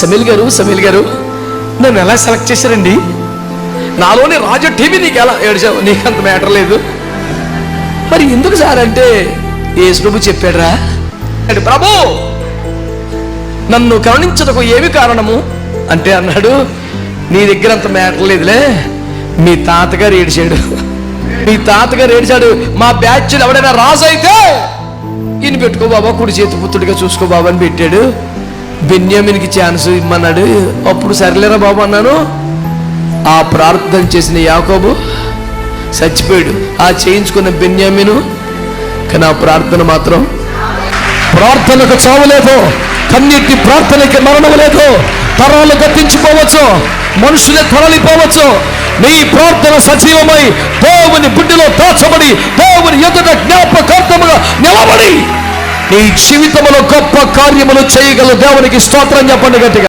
సమీల్ గారు సమీల్ గారు నన్ను ఎలా సెలెక్ట్ చేశారండి? నాలోని రాజు టీవీ నీకు ఎలా ఏడ్చావు నీకు అంత మ్యాటర్ లేదు. మరి ఎందుకు సార్ అంటే యేసు ప్రభు చెప్పాడురా? అంటే ప్రభు నన్ను కరుణించటకు ఏమి కారణము? అంటే అన్నాడు నీ దగ్గర అంత మ్యాటర్ లేదులే. మీ తాతగారు ఏడిచాడు. మీ తాతగారు ఏడిచాడు. మా బ్యాచ్ ఎవడైనా రాజు అయితే ఈయన పెట్టుకో బాబా కుడి చేతి పుత్రుడిగా చూసుకో బాబా అని పెట్టాడు. బెన్యామిన్కి ఛాన్స్ ఇమ్మన్నాడు. అప్పుడు సరిలేరా బాబు అన్నాను. ఆ ప్రార్థన చేసిన యాకోబు చచ్చిపోయాడు. ఆ చేయించుకున్న బెన్యామిను కానీ ఆ ప్రార్థన మాత్రం ప్రార్థనకు చావు లేదు. కన్నీటి ప్రార్థనకి మరణం లేదు. తరాలు గతించిపోవచ్చు. మనుషులే తరలిపోవచ్చు. నీ ప్రార్థన సజీవమై దేవుని బుడ్డిలో దాచబడి దేవుని ఎదుట జ్ఞాపకార్థముగా నిలబడి నీ జీవితంలో గొప్ప కార్యములు చేయగల దేవునికి స్తోత్రం చెప్పండి గట్టిగా.